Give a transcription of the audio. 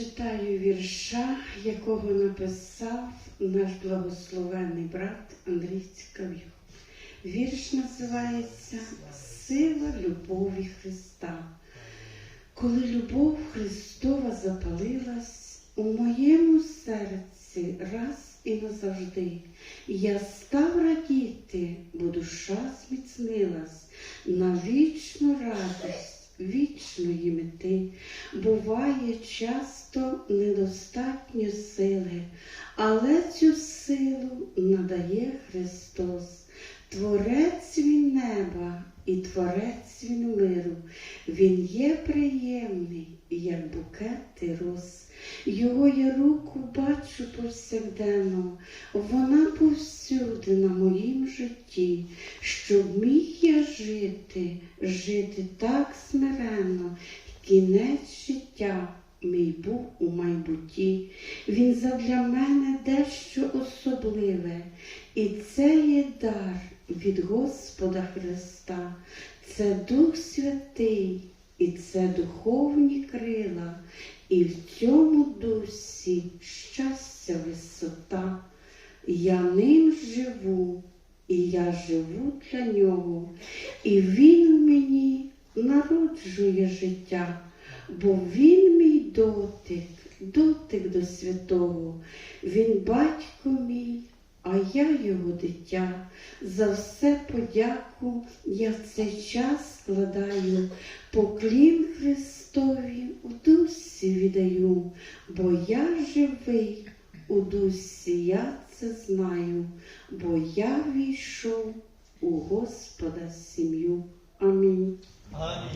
Прочитаю вірша, якого написав наш благословений брат Андрій Цікав'юк. Вірш називається Сила любові Христа. Коли любов Христова запалилась у моєму серці раз і назавжди, я став радіти, бо душа зміцнилась на вічну Буває часто недостатньо сили, але цю силу надає Христос, Творець він неба і Творець він миру. Він є приємний, як букети роз. Його я руку бачу повсякденно, вона повсюди на моїм житті, щоб міг я жити, жити так смиренно, кінець життя мій був у майбутті. Він задля мене дещо особливе, і це є дар від Господа Христа, це Дух Святий, і це духовні крила, і в цьому дусі щастя висота. Я ним живу, і я живу для нього, і він мені народжує життя, бо він дотик, дотик до святого, він батько мій, а я його дитя. За все подяку я в цей час складаю, поклін Христові у дусі віддаю, бо я живий у дусі, я це знаю, бо я війшов у Господа сім'ю. Амінь.